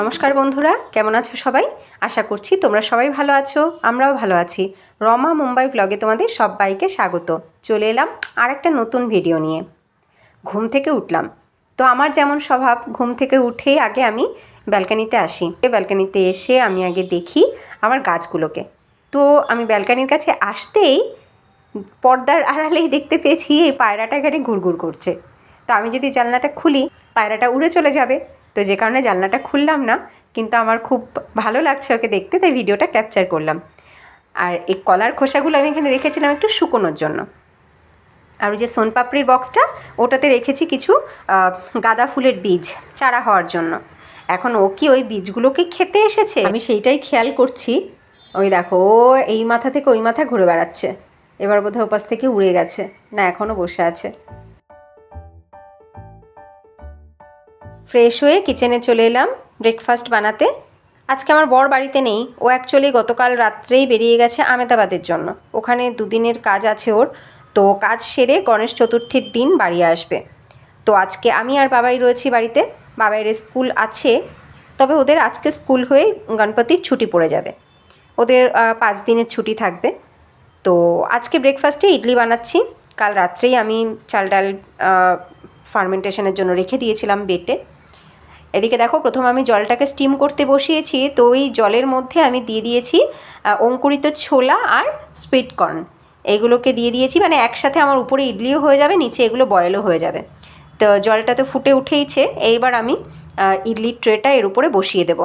নমস্কার বন্ধুরা, কেমন আছো সবাই? আশা করছি তোমরা সবাই ভালো আছো, আমরাও ভালো আছি। রমা মুম্বাই ব্লগে তোমাদের সবাইকে স্বাগত। চলে এলাম আর একটা নতুন ভিডিও নিয়ে। ঘুম থেকে উঠলাম। তো আমার যেমন স্বভাব, ঘুম থেকে উঠেই আগে আমি ব্যালকানিতে আসি। ব্যালকানিতে এসে আমি আগে দেখি আমার গাছগুলোকে। তো আমি ব্যালকানির কাছে আসতেই পর্দার আড়ালেই দেখতে পেয়েছি এই পায়রাটা এখানে ঘুরঘুর করছে। তো আমি যদি জানলাটা খুলি, পায়রাটা উড়ে চলে যাবে। তো যে কারণে জানলাটা খুললাম না, কিন্তু আমার খুব ভালো লাগছে ওকে দেখতে, তাই ভিডিওটা ক্যাপচার করলাম। আর এই কলার খোসাগুলো আমি এখানে রেখেছিলাম একটু শুকোনোর জন্য। আর ওই যে সোনপাপড়ির বক্সটা, ওটাতে রেখেছি কিছু গাঁদা ফুলের বীজ চারা হওয়ার জন্য। এখন ও কি ওই বীজগুলোকে খেতে এসেছে? আমি সেইটাই খেয়াল করছি। ওই দেখো, ও এই মাথা থেকে ওই মাথা ঘুরে বেড়াচ্ছে। এবার বোধহয় ওপাশ থেকে উড়ে গেছে। না এখনও বসে আছে। ফ্রেশ হয়ে কিচেনে চলে এলাম ব্রেকফাস্ট বানাতে। আজকে আমার বর বাড়িতে নেই, ও অ্যাকচুয়ালি গতকাল রাত্রেই বেরিয়ে গেছে আমেদাবাদের জন্য। ওখানে দুদিনের কাজ আছে ওর, তো কাজ সেরে গণেশ চতুর্থীর দিন বাড়ি আসবে। তো আজকে আমি আর বাবাই রয়েছি বাড়িতে, বাবাইয়ের স্কুল আছে, তবে ওদের আজকে স্কুল হয়ে গণপতির ছুটি পড়ে যাবে। ওদের পাঁচ দিনের ছুটি থাকবে। তো আজকে ব্রেকফাস্টে ইডলি বানাচ্ছি। কাল রাত্রেই আমি চাল ডাল ফার্মেন্টেশনের জন্য রেখে দিয়েছিলাম বেটে। এদিকে দেখো, প্রথম আমি জলটাকে স্টিম করতে বসিয়েছি। তো ওই জলের মধ্যে আমি দিয়ে দিয়েছি অঙ্কুরিত ছোলা আর সুইট কর্ন এইগুলোকে দিয়ে দিয়েছি মানে একসাথে আমার উপরে ইডলিও হয়ে যাবে, নিচে এগুলো বয়েলও হয়ে যাবে। তো জলটা তো ফুটে উঠেইছে, এইবার আমি ইডলির ট্রেটা এর উপরে বসিয়ে দেবো।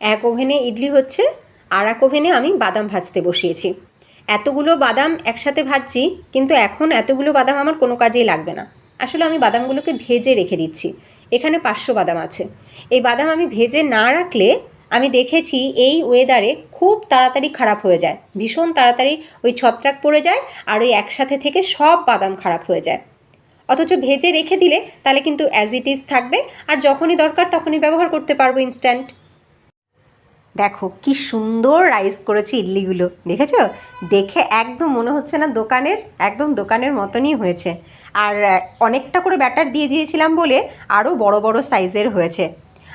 এক ওভেনে ইডলি হচ্ছে, আর এক ওভেনে আমি বাদাম ভাজতে বসিয়েছি। এতগুলো বাদাম একসাথে ভাজছি, কিন্তু এখন এতগুলো বাদাম আমার কোনো কাজেই লাগবে না। আসলে আমি বাদামগুলোকে ভেজে রেখে দিচ্ছি। এখানে পাঁচশো বাদাম আছে। এই বাদাম আমি ভেজে না রাখলে আমি দেখেছি এই ওয়েদারে খুব তাড়াতাড়ি খারাপ হয়ে যায়। ভীষণ তাড়াতাড়ি ওই ছত্রাক পড়ে যায় আর ওই একসাথে থেকে সব বাদাম খারাপ হয়ে যায়। অথচ ভেজে রেখে দিলে তাহলে কিন্তু অ্যাজ ইট ইজ থাকবে, আর যখনই দরকার তখনই ব্যবহার করতে পারব ইনস্ট্যান্ট দেখো কি সুন্দর রাইস করেছে ইডলিগুলো, দেখেছ? দেখে একদম মনে হচ্ছে না দোকানের, একদম দোকানের মতনই হয়েছে। আর অনেকটা করে ব্যাটার দিয়ে দিয়েছিলাম বলে আরও বড় বড় সাইজের হয়েছে।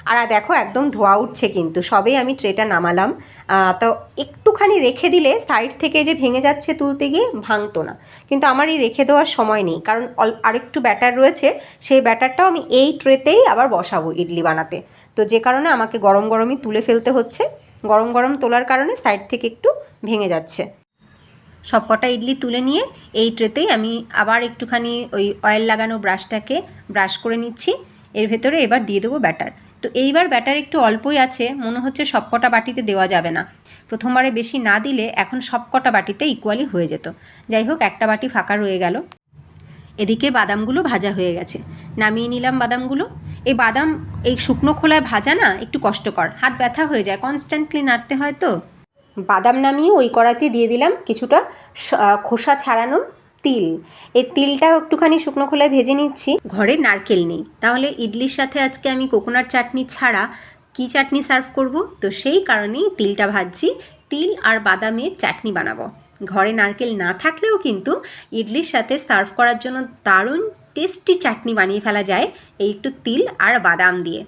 আর দেখো, একদম ধোয়া উঠছে কিন্তু। সবেই আমি ট্রেটা নামালাম। তো একটুখানি রেখে দিলে সাইড থেকে যে ভেঙে যাচ্ছে তুলতে গিয়ে ভাঙতো না। কিন্তু আমার এই রেখে দেওয়ার সময় নেই। কারণ অল, আরেকটু ব্যাটার রয়েছে। সেই ব্যাটারটাও আমি এই ট্রেতেই আবার বসাবো ইডলি বানাতে। তো যে কারণে আমাকে গরম গরমই তুলে ফেলতে হচ্ছে। গরম গরম তোলার কারণে সাইড থেকে একটু ভেঙে যাচ্ছে। সব কটা ইডলি তুলে নিয়ে এই ট্রেতেই আমি আবার একটুখানি ওই অয়েল লাগানো ব্রাশটাকে ব্রাশ করে নিচ্ছি। এর ভেতরে এবার দিয়ে দেবো ব্যাটার। তো এইবার ব্যাটার একটু অল্পই আছে, মনে হচ্ছে সব কটা বাটিতে দেওয়া যাবে না। প্রথমবারে বেশি না দিলে এখন সব কটা বাটিতে ইকুয়ালি হয়ে যেত। যাই হোক, একটা বাটি ফাঁকা রয়ে গেল। এদিকে বাদামগুলো ভাজা হয়ে গেছে। নামিয়ে নিলাম বাদামগুলো। এই বাদাম, এই শুকনো খোলায় ভাজা না, একটু কষ্টকর। হাত ব্যথা হয়ে যায় কনস্ট্যান্টলি নাড়তে হয় তো। বাদাম নামিয়ে ওই কড়াতে দিয়ে দিলাম কিছুটা খোসা ছাড়ানো তিল। এই তিলটাও একটুখানি শুকনো খোলায় ভেজে নিচ্ছি। ঘরে নারকেল নেই। তাহলে ইডলির সাথে আজকে আমি কোকোনাট চাটনি ছাড়া কি চাটনি সার্ভ করব? তো সেই কারণেই তিলটা ভাজছি। তিল আর বাদামের চাটনি বানাবো। ঘরে নারকেল না থাকলেও কিন্তু ইডলির সাথে সার্ভ করার জন্য দারুণ টেস্টি চাটনি বানিয়ে ফেলা যায় এই একটু তিল আর বাদাম দিয়ে।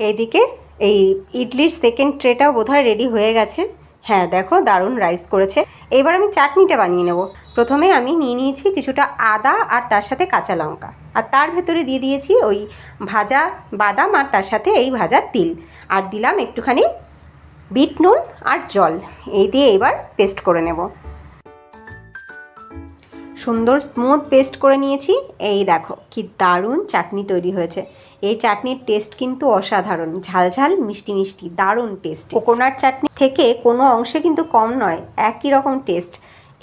এইদিকে এই ইডলির সেকেন্ড ট্রেটাও বোধহয় রেডি হয়ে গেছে। হ্যাঁ দেখো দারুণ রাইস করেছে। এবার আমি চাটনিটা বানিয়ে নেব। প্রথমে আমি নিয়ে নিয়েছি কিছুটা আদা আর তার সাথে কাঁচা লঙ্কা। আর তার ভেতরে দিয়ে দিয়েছি ওই ভাজা বাদাম আর তার সাথে এই ভাজা তিল। আর দিলাম একটুখানি বিট নুন আর জল। এই দিয়ে এবার পেস্ট করে নেব। সুন্দর স্মুথ পেস্ট করে নিয়েছি। এই দেখো, কি দারুণ চাটনি তৈরি হয়েছে। এই চাটনির টেস্ট কিন্তু অসাধারণ। ঝালঝাল মিষ্টি মিষ্টি, দারুণ টেস্ট কোকোনাট চাটনি থেকে কোনো অংশে কিন্তু কম নয়, একই রকম টেস্ট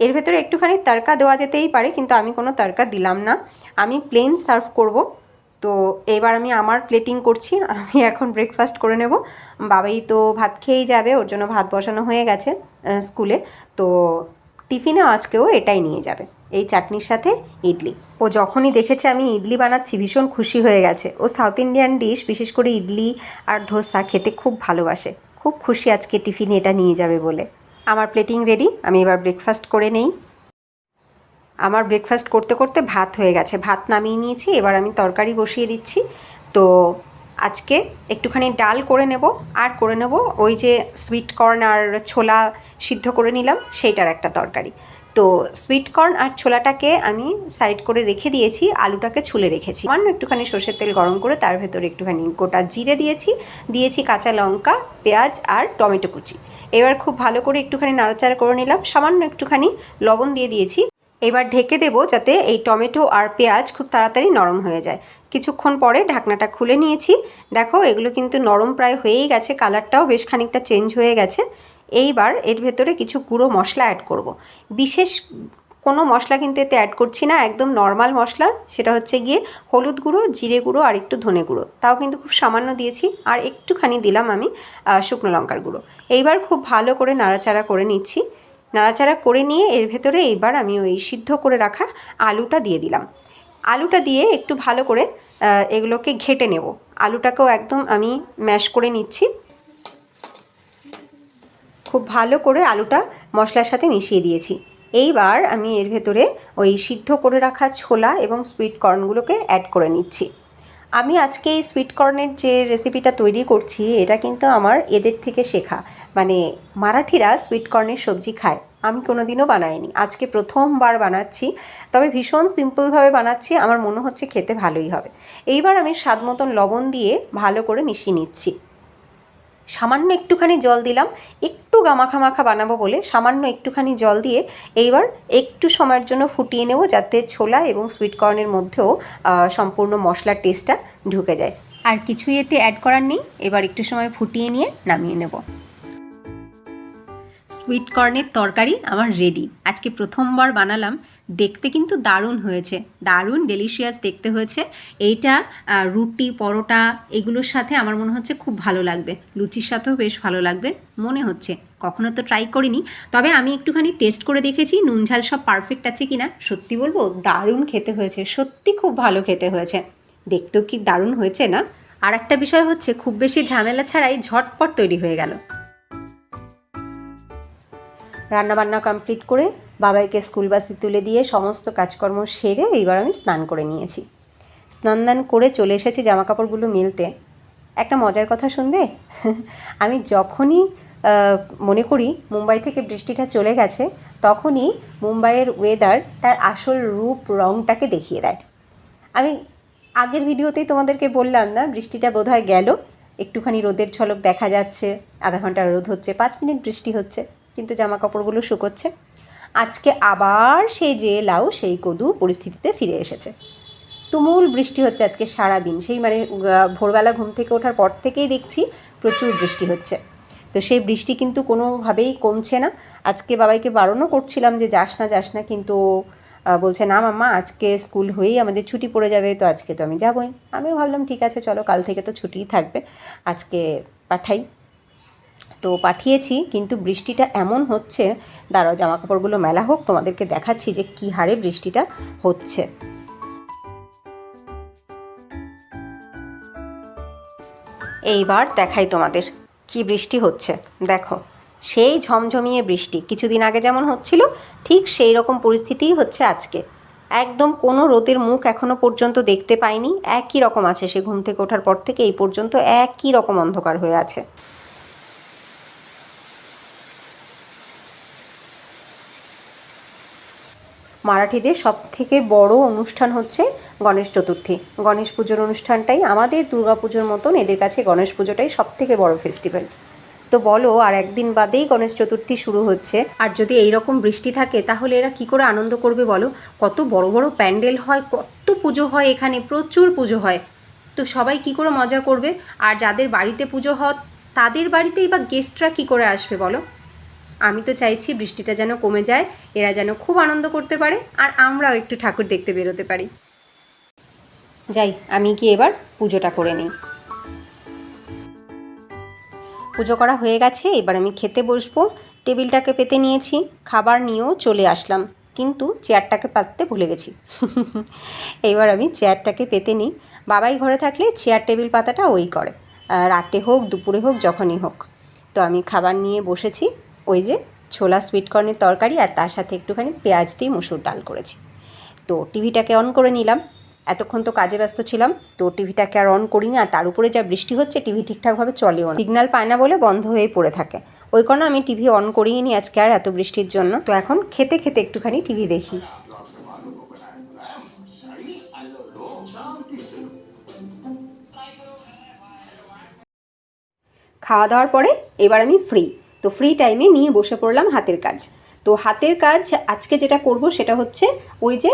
এর ভেতরে একটুখানি তড়কা দেওয়া যেতেই পারে, কিন্তু আমি কোনো তড়কা দিলাম না। আমি প্লেন সার্ভ করব। তো এবার আমি আমার প্লেটিং করছি, আমি এখন ব্রেকফাস্ট করে নেব। বাবাই তো ভাত খেয়েই যাবে, ওর জন্য ভাত বসানো হয়ে গেছে স্কুলে তো টিফিনে আজকেও এটাই নিয়ে যাবে। এই চাটনির সাথে ইডলি। ও যখনই দেখেছে আমি ইডলি বানাচ্ছি, ভীষণ খুশি হয়ে গেছে। ও সাউথ ইন্ডিয়ান ডিশ বিশেষ করে ইডলি আর ধোসা খেতে খুব ভালোবাসে। খুব খুশি আজকে টিফিনে এটা নিয়ে যাবে বলে। আমার প্লেটিং রেডি আমি এবার ব্রেকফাস্ট করে নেই। আমার ব্রেকফাস্ট করতে করতে ভাত হয়ে গেছে। ভাত নামিয়ে নিয়েছি, এবার আমি তরকারি বসিয়ে দিচ্ছি। তো আজকে একটুখানি ডাল করে নেব। আর করে নেব ওই যে সুইট কর্ন আর ছোলা সিদ্ধ করে নিলাম, সেইটার একটা তরকারি। তো সুইট কর্ন আর ছোলাটাকে আমি সাইড করে রেখে দিয়েছি, আলুটাকে ছুলে রেখেছি। সামান্য একটুখানি সর্ষের তেল গরম করে তার ভেতরে একটুখানি গোটা জিরে দিয়েছি দিয়েছি কাঁচা লঙ্কা, পেঁয়াজ আর টমেটো কুচি। এবার খুব ভালো করে একটুখানি নাড়াচাড়া করে নিলাম, সামান্য একটুখানি লবণ দিয়ে দিয়েছি। এবার ঢেকে দেবো যাতে এই টমেটো আর পেঁয়াজ খুব তাড়াতাড়ি নরম হয়ে যায়। কিছুক্ষণ পরে ঢাকনাটা খুলে নিয়েছি। দেখো এগুলো কিন্তু নরম প্রায় হয়েই গেছে, কালারটাও বেশ খানিকটা চেঞ্জ হয়ে গেছে। এইবার এর ভেতরে কিছু গুঁড়ো মশলা অ্যাড করব। বিশেষ কোনো মশলা কিন্তু এতে অ্যাড করছি না, একদম নর্মাল মশলা, সেটা হচ্ছে গিয়ে হলুদ গুঁড়ো, জিরে গুঁড়ো আর একটু ধনে গুঁড়ো। তাও কিন্তু খুব সামান্য দিয়েছি আর একটুখানি দিলাম আমি শুকনো লঙ্কার গুঁড়ো। এইবার খুব ভালো করে নাড়াচাড়া করে নিচ্ছি। নাড়াচাড়া করে নিয়ে এর ভেতরে এইবার আমি ওই সিদ্ধ করে রাখা আলুটা দিয়ে দিলাম। আলুটা দিয়ে একটু ভালো করে এগুলোকে ঘেটে নেব। আলুটাকেও একদম আমি ম্যাশ করে নিচ্ছি। খুব ভালো করে আলুটা মশলার সাথে মিশিয়ে দিয়েছি। এইবার আমি এর ভেতরে ওই সিদ্ধ করে রাখা ছোলা এবং সুইট কর্নগুলোকে অ্যাড করে নিচ্ছি। আমি আজকে এই সুইট কর্নের যে রেসিপিটা তৈরি করছি, এটা কিন্তু আমার এদের থেকে শেখা। মানে মারাঠিরা সুইট কর্নের সবজি খায়। আমি কোনোদিনও বানাইনি। আজকে প্রথমবার বানাচ্ছি। তবে ভীষণ সিম্পলভাবে বানাচ্ছি, আমার মনে হচ্ছে খেতে ভালোই হবে। এইবার আমি স্বাদ মতন লবণ দিয়ে ভালো করে মিশিয়ে নিচ্ছি। সামান্য একটুখানি জল দিলাম। একটু গামাখা মাখা বানাবো বলে সামান্য একটুখানি জল দিয়ে এইবার একটু সময়ের জন্য ফুটিয়ে নেব যাতে ছোলা এবং সুইট কর্নের মধ্যেও সম্পূর্ণ মশলার টেস্টটা ঢুকে যায়। আর কিছুই এতে অ্যাড করার নেই। এবার একটু সময় ফুটিয়ে নিয়ে নামিয়ে নেব। সুইট কর্নের তরকারি আমার রেডি আজকে প্রথমবার বানালাম দেখতে কিন্তু দারুণ হয়েছে। দারুণ ডেলিশিয়াস দেখতে হয়েছে। এইটা রুটি, পরোটা এগুলোর সাথে আমার মনে হচ্ছে খুব ভালো লাগবে। লুচির সাথেও বেশ ভালো লাগবে, মনে হচ্ছে। কখনো তো ট্রাই করিনি। তবে আমি একটুখানি টেস্ট করে দেখেছি, নুন ঝাল সব পারফেক্ট আছে কি না সত্যি বলব, দারুণ খেতে হয়েছে, সত্যি খুব ভালো খেতে হয়েছে। দেখতেও কি দারুণ হয়েছে না? আর একটা বিষয় হচ্ছে, খুব বেশি ঝামেলা ছাড়াই ঝটপট তৈরি হয়ে গেল। রান্নাবান্না কমপ্লিট করে বাবাইকে স্কুল বাসে তুলে দিয়ে সমস্ত কাজকর্ম সেরে এইবার আমি স্নান করে নিয়েছি। স্নান দান করে চলে এসেছি জামা কাপড়গুলো মেলতে। একটা মজার কথা শুনবে? আমি যখনই মনে করি মুম্বাই থেকে বৃষ্টিটা চলে গেছে, তখনই মুম্বাইয়ের ওয়েদার তার আসল রূপ, রংটাকে দেখিয়ে দেয়। আমি আগের ভিডিওতেই তোমাদেরকে বললাম না, বৃষ্টিটা বোধহয় গেল। একটুখানি রোদের ঝলক দেখা যাচ্ছে, আধা ঘণ্টা রোদ হচ্ছে, পাঁচ মিনিট বৃষ্টি হচ্ছে, কিন্তু জামা কাপড়গুলো শুকোচ্ছে। আজকে আবার সেই যে লাউ, সেই কদু পরিস্থিতিতে ফিরে এসেছে। তুমুল বৃষ্টি হচ্ছে আজকে সারা দিন সেই মানে ভোরবেলা ঘুম থেকে ওঠার পর থেকেই দেখছি প্রচুর বৃষ্টি হচ্ছে। তো সেই বৃষ্টি কিন্তু কোনোভাবেই কমছে না। আজকে বাবাইকে বারণও করছিলাম যে, যাস না যাস না। কিন্তু বলছে, না মাম্মা, আজকে স্কুল হয়েই আমাদের ছুটি পড়ে যাবে, তো আজকে তো আমি যাবই। আমিও ভাবলাম, ঠিক আছে, চলো, কাল থেকে তো ছুটিই থাকবে। আজকে পাঠাই। তো পাঠিয়েছি, কিন্তু বৃষ্টিটা এমন হচ্ছে, দাঁড়াও জামা কাপড়গুলো মেলা হোক, তোমাদেরকে দেখাচ্ছি যে কী হারে বৃষ্টিটা হচ্ছে। এইবার দেখাই তোমাদের কি বৃষ্টি হচ্ছে। দেখো, সেই ঝমঝমিয়ে বৃষ্টি, কিছুদিন আগে যেমন হচ্ছিল, ঠিক সেই রকম পরিস্থিতিই হচ্ছে আজকে। একদম কোনো রোদের মুখ এখনও পর্যন্ত দেখতে পাইনি, একই রকম আছে সে ঘুম থেকে ওঠার পর থেকে, এই পর্যন্ত একই রকম অন্ধকার হয়ে আছে। মারাঠিদের সব থেকে বড় অনুষ্ঠান হচ্ছে গণেশ চতুর্থী। গণেশ পুজোর অনুষ্ঠানটাই আমাদের পুজোর মতন এদের কাছে গণেশ পুজোটাই সব থেকে বড় ফেস্টিভ্যাল তো বলো, আর একদিন বাদেই গণেশ চতুর্থী শুরু হচ্ছে। আর যদি এই রকম বৃষ্টি থাকে, তাহলে এরা কি করে আনন্দ করবে বলো? কত বড় বড় প্যান্ডেল হয়, কত পুজো হয় এখানে, প্রচুর পুজো হয়। তো সবাই কি করে মজা করবে? আর যাদের বাড়িতে পুজো হয় তাদের বাড়িতেই বা গেস্টরা কি করে আসবে বলো? আমি তো চাইছি বৃষ্টিটা যেন কমে যায়, এরা যেন খুব আনন্দ করতে পারে, আর আমরাও একটু ঠাকুর দেখতে বেরোতে পারি। যাই, আমি কি এবার পুজোটা করে নিই। পুজো করা হয়ে গেছে, এবার আমি খেতে বসবো। টেবিলটাকে পেতে নিয়েছি, খাবার নিয়েও চলে আসলাম, কিন্তু চেয়ারটাকে পাততে ভুলে গেছি। এবার আমি চেয়ারটাকে পেতে নিই। বাবাই ঘরে থাকলে চেয়ার টেবিল পাতাটা ওই করে রাতে হোক, দুপুরে হোক, যখনই হোক। তো আমি খাবার নিয়ে বসেছি ওই যে ছোলা সুইট কর্নের তরকারি আর তার সাথে একটুখানি পেঁয়াজ দিয়ে মুসুর ডাল করেছি। তো টিভিটাকে অন করে নিলাম। এতক্ষণ তো কাজে ব্যস্ত ছিলাম। তো টিভিটাকে আর অন করিনি আর তার উপরে যা বৃষ্টি হচ্ছে, টিভি ঠিকঠাকভাবে চলেও না। সিগন্যাল পায় না বলে বন্ধ হয়ে পড়ে থাকে। ওই কারণে আমি টিভি অন করিয়ে নি আজকে আর এত বৃষ্টির জন্য। তো এখন খেতে খেতে একটুখানি টিভি দেখি। খাওয়া দাওয়ার পরে এবার আমি ফ্রি তো ফ্রি টাইমে নিয়ে বসে পড়লাম হাতের কাজ। তো হাতের কাজ আজকে যেটা করব সেটা হচ্ছে ওই যে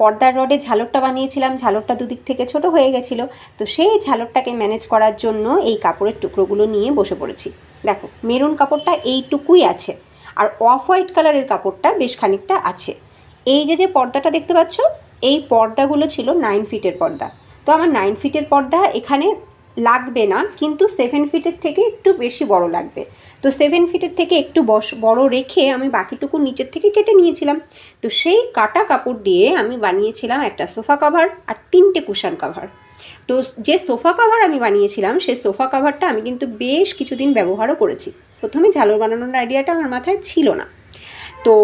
পর্দার রডে ঝালরটা বানিয়েছিলাম, ঝালরটা দুদিক থেকে ছোট হয়ে গেছিল। তো সেই ঝালরটাকে ম্যানেজ করার জন্য এই কাপড়ের টুকরোগুলো নিয়ে বসে পড়েছি। দেখো, মেরুন কাপড়টা এইটুকুই আছে, আর অফ হোয়াইট কালারের কাপড়টা বেশ খানিকটা আছে। এই যে যে পর্দাটা দেখতে পাচ্ছ, এই পর্দাগুলো ছিল নাইন ফিটের পর্দা। তো আমার নাইন ফিটের পর্দা এখানে লাগবে না, কিন্তু সেভেন ফিটের থেকে একটু বেশি বড় লাগবে। তো সেভেন ফিটের থেকে একটু বস, বড় রেখে আমি বাকিটুকু নিচের থেকে কেটে নিয়েছিলাম। তো সেই কাটা কাপড় দিয়ে আমি বানিয়েছিলাম একটা সোফা কভার আর তিনটে কুশন কাভার তো যে সোফা কাভার আমি বানিয়েছিলাম, সেই সোফা কাভারটা আমি কিন্তু বেশ কিছুদিন ব্যবহারও করেছি। প্রথমে ঝালর বানানোর আইডিয়াটা আমার মাথায় ছিল না। তো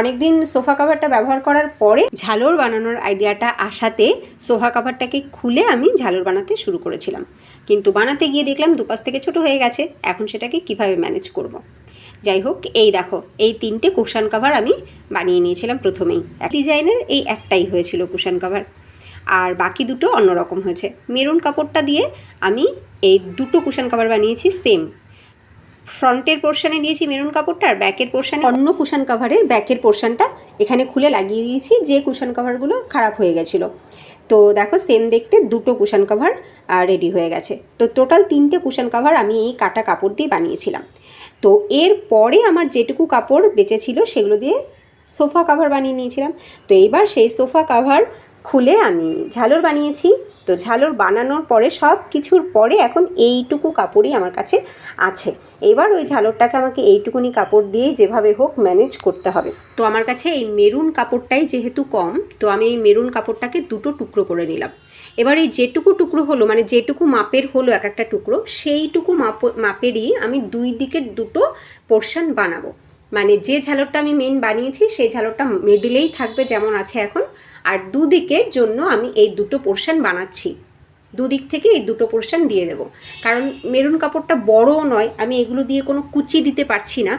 অনেকদিন সোফা কাভারটা ব্যবহার করার পরে ঝালর বানানোর আইডিয়াটা আসাতে সোফা কাভারটাকে খুলে আমি ঝালর বানাতে শুরু করেছিলাম। কিন্তু বানাতে গিয়ে দেখলাম দুপাশ থেকে ছোট হয়ে গেছে। এখন সেটাকে কীভাবে ম্যানেজ করব। যাই হোক, এই দেখো, এই তিনটে কুশান কাভার আমি বানিয়ে নিয়েছিলাম প্রথমেই। এক ডিজাইনের এই একটাই হয়েছিল কুশান কাভার আর বাকি দুটো অন্যরকম হয়েছে। মেরুন কাপড়টা দিয়ে আমি এই দুটো কুশান কাভার বানিয়েছি সেম ফ্রন্টের পোর্শানে দিয়েছি মেরুন কাপড়টা আর ব্যাকের পোর্শানে অন্য কুশন কাভারের ব্যাকের পোর্শনটা এখানে খুলে লাগিয়ে দিয়েছি, যে কুশন কাভারগুলো খারাপ হয়ে গেছিল। তো দেখো সেম দেখতে দুটো কুশন কাভার রেডি হয়ে গেছে। তো টোটাল তিনটে কুশন কাভার আমি এই কাটা কাপড় দিয়ে বানিয়েছিলাম। তো এর পরে আমার যেটুকু কাপড় বেঁচে ছিল সেগুলো দিয়ে সোফা কাভার বানিয়ে নিয়েছিলাম। তো এইবার সেই সোফা কাভার খুলে আমি ঝালর বানিয়েছি। তো ঝালর বানানোর পরে সব কিছুর পরে এখন এইটুকু কাপড়ই আমার কাছে আছে। এবার ওই ঝালরটাকে আমাকে এইটুকুনি কাপড় দিয়ে যেভাবে হোক ম্যানেজ করতে হবে। তো আমার কাছে এই মেরুন কাপড়টাই যেহেতু কম, তো আমি এই মেরুন কাপড়টাকে দুটো টুকরো করে নিলাম। এবার এই যেটুকু টুকরো হলো মানে যেটুকু মাপের হলো এক একটা টুকরো, সেইটুকু মাপ, মাপেরই আমি দুই দিকের দুটো পোর্শন বানাবো। মানে যে ঝালরটা আমি মেন বানিয়েছি, সেই ঝালরটা মিডিলেই থাকবে যেমন আছে এখন। আর দুদিকের জন্য আমি এই দুটো পোর্শন বানাচ্ছি। দুদিক থেকে এই দুটো পোর্শন দিয়ে দেবো। কারণ মেরুন কাপড়টা বড়ও নয়, আমি এগুলো দিয়ে কোনো কুচি দিতে পারছি না।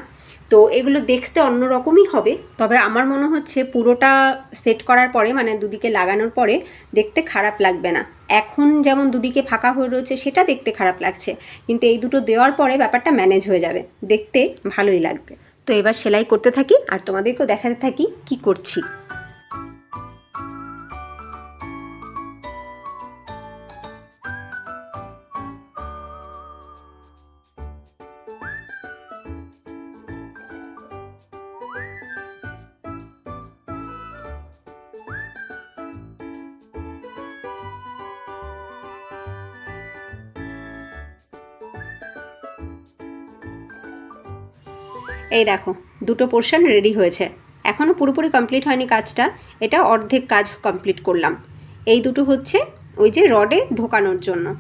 তো এগুলো দেখতে অন্যরকমই হবে। তবে আমার মনে হচ্ছে পুরোটা সেট করার পরে মানে দুদিকে লাগানোর পরে, দেখতে খারাপ লাগবে না। এখন যেমন দুদিকে ফাঁকা হয়ে রয়েছে, সেটা দেখতে খারাপ লাগছে। কিন্তু এই দুটো দেওয়ার পরে ব্যাপারটা ম্যানেজ হয়ে যাবে। দেখতে ভালোই লাগবে। তো এবার সেলাই করতে থাকি আর তোমাদেরকেও দেখাতে থাকি কি করছি। দেখো দুটো পোর্শন রেডি হয়েছে। এখনও পুরোপুরি কমপ্লিট হয়নি কাজটা এটা অর্ধেক কাজ কমপ্লিট করলাম। এই দুটো হচ্ছে ওই যে রডে ঢোকানোর জন্য।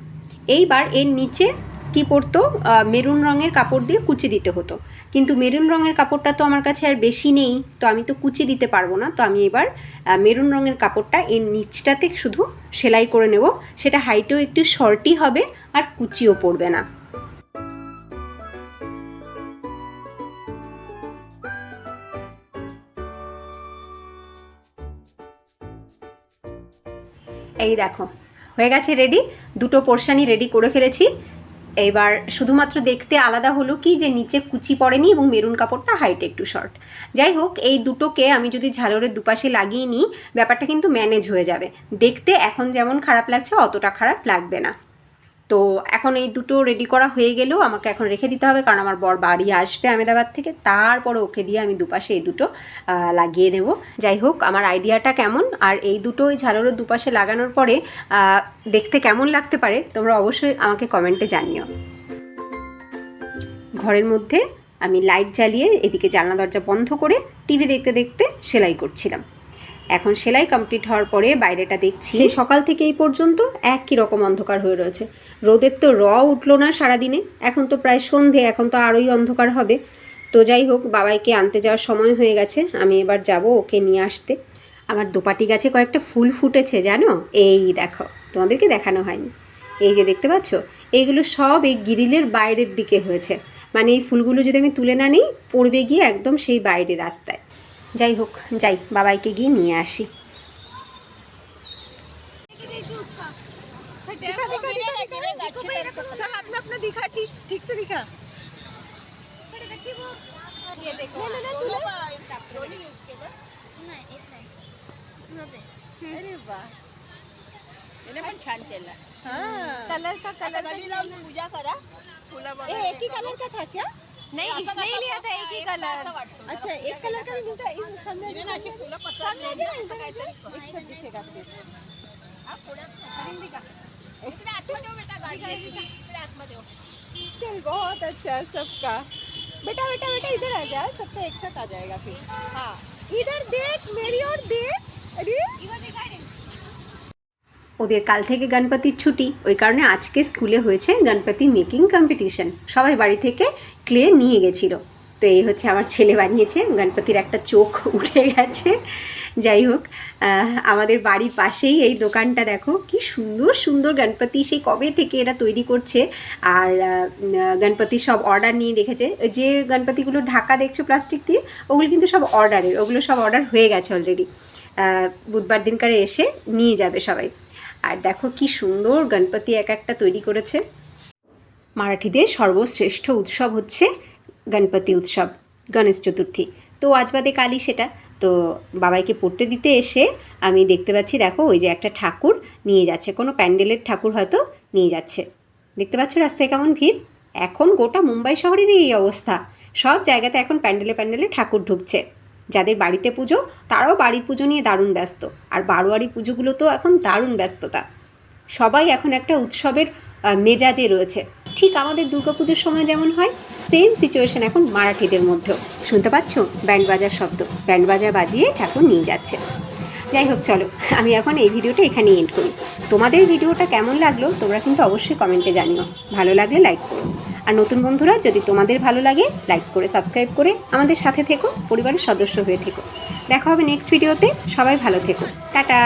এইবার এর নিচে কি আহ, মেরুন রঙের কাপড় দিয়ে কুচি দিতে হতো। কিন্তু মেরুন রঙের কাপড়টা তো আমার কাছে আর বেশি নেই তো আমি তো কুচি দিতে পারব না। তো আমি এবার মেরুন রঙের কাপড়টা এর নিচটাতে শুধু সেলাই করে নেব। সেটা হাইটেও একটু শর্টই হবে আর কুচিও পড়বে না। এই দেখো, হয়ে গেছে রেডি দুটো পোর্শানই রেডি করে ফেলেছি। এবার শুধুমাত্র দেখতে আলাদা হলো কি যে নিচে কুচি পড়েনি এবং মেরুন কাপড়টা হাইট একটু শর্ট যাই হোক, এই দুটোকে আমি যদি ঝালরের দুপাশে লাগিয়ে নিই, ব্যাপারটা কিন্তু ম্যানেজ হয়ে যাবে। দেখতে এখন যেমন খারাপ লাগছে, অতটা খারাপ লাগবে না। তো এখন এই দুটো রেডি করা হয়ে গেলেও আমাকে এখন রেখে দিতে হবে কারণ আমার বর বাড়ি আসবে আহমেদাবাদ থেকে। তারপরে ওকে দিয়ে আমি দুপাশে এই দুটো লাগিয়ে নেব। যাই হোক, আমার আইডিয়াটা কেমন? আর এই দুটো ওই ঝালরের দুপাশে লাগানোর পরে দেখতে কেমন লাগতে পারে তোমরা অবশ্যই আমাকে কমেন্টে জানিও। ঘরের মধ্যে আমি লাইট জ্বালিয়ে এদিকে জানলা দরজা বন্ধ করে টিভি দেখতে দেখতে সেলাই করছিলাম। এখন সেলাই কমপ্লিট হওয়ার পরে বাইরেটা দেখছি। সকাল থেকে এই পর্যন্ত একই রকম অন্ধকার হয়ে রয়েছে। রোদের তো র উঠল না সারাদিনে, এখন তো প্রায় সন্ধে, এখন তো আরোই অন্ধকার হবে। তো যাই হোক, বাবাইকে আনতে যাওয়ার সময় হয়ে গেছে, আমি এবার যাব ওকে নিয়ে আসতে। আমার দোপাটি গাছে কয়েকটা ফুল ফুটেছে, জানো? এই দেখো, তোমাদেরকে দেখানো হয়নি। এই যে দেখতে পাচ্ছ, এইগুলো সব এই গিরিলের বাইরের দিকে হয়েছে। মানে এই ফুলগুলো যদি আমি তুলে না নিই, পড়বে গিয়ে একদম সেই বাইরে রাস্তায়। যাই হোক যাই বাবাইকে গিয়ে নিয়ে আসি दिखा दिखा दिखा दिखा सब अपना अपना दिखा ठीक ठीक से दिखा ये देखो ले, ले, ले, तू ले। दोन्ही यूज केलं नाही एक नाही तुझंच आहे अरे वाह त्याने पण छान केलं कलरचा आता कलर घरी जाऊन पूजा करा फुलं ए, वगैरे एक ही कलर का था क्या नहीं इसने ही लिया था एक ही कलर अच्छा एक कलर का भी मिलता है इस सब में ना अशी फुलं सब पसरली में ना, ना असं इधर इधर एक साथ दिखेगा हा, इकडे आतमध्ये हो बेटा गाडी इकडे आतमध्ये हो. चल बहुत अच्छा है सबका। बेटा बेटा बेटा इधर आ जा सबका एक साथ आ जाएगा फिर। हाँ इधर देख मेरी और देख। अरे ওদের কাল থেকে গণপতির ছুটি, ওই কারণে আজকে স্কুলে হয়েছে গণপতি মেকিং কম্পিটিশন। সবাই বাড়ি থেকে ক্লে নিয়ে গেছিল। তো এই হচ্ছে আমার ছেলে বানিয়েছে, গণপতির একটা চোখ উঠে গেছে। যাই হোক আমাদের বাড়ির পাশেই এই দোকানটা দেখো, কি সুন্দর সুন্দর গণপতি সেই কবে থেকে এরা তৈরি করছে? আর গণপতির সব অর্ডার নিয়ে রেখেছে। যে গণপতিগুলো ঢাকা দেখছ প্লাস্টিক দিয়ে, ওগুলো কিন্তু সব অর্ডারের ওগুলো সব অর্ডার হয়ে গেছে অলরেডি বুধবার দিনকারে এসে নিয়ে যাবে সবাই। আর দেখো কি সুন্দর গণপতি এক একটা তৈরি করেছে। মারাঠিদের সর্বশ্রেষ্ঠ উৎসব হচ্ছে গণপতি উৎসব, গণেশ চতুর্থী। তো আজ বাদে কালই সেটা। তো বাবাইকে পড়তে দিতে এসে আমি দেখতে পাচ্ছি, দেখো ওই যে একটা ঠাকুর নিয়ে যাচ্ছে, কোনো প্যান্ডেলের ঠাকুর হয়তো নিয়ে যাচ্ছে। দেখতে পাচ্ছ রাস্তায় কেমন ভিড়? এখন গোটা মুম্বাই শহরেরই এই অবস্থা। সব জায়গাতে এখন প্যান্ডেলে প্যান্ডেলে ঠাকুর ঢুকছে। যাদের বাড়িতে পুজো, তারাও বাড়ির পুজো নিয়ে দারুণ ব্যস্ত। আর বারোয়ারি পুজোগুলো তো এখন দারুণ ব্যস্ততা। সবাই এখন একটা উৎসবের মেজাজে রয়েছে। ঠিক আমাদের দুর্গাপুজোর সময় যেমন হয় সেম সিচুয়েশন এখন মারাঠিদের মধ্যেও। শুনতে পাচ্ছ? ব্যান্ড বাজার শব্দ। ব্যান্ড বাজার বাজিয়ে ঠাকুর নিয়ে যাচ্ছে। যাই হোক, চলো, আমি এখন এই ভিডিওটা এখানে এন্ড করি। তোমাদের ভিডিওটা কেমন লাগল, তোমরা কিন্তু অবশ্যই কমেন্টে জানিও। ভালো লাগলে লাইক করো। আর নতুন বন্ধুরা, যদি তোমাদের ভালো লাগে লাইক করে সাবস্ক্রাইব করে আমাদের সাথে থেকো, পরিবারের সদস্য হয়ে থেকো। দেখা হবে নেক্সট ভিডিওতে সবাই ভালো থেকো। টাটা!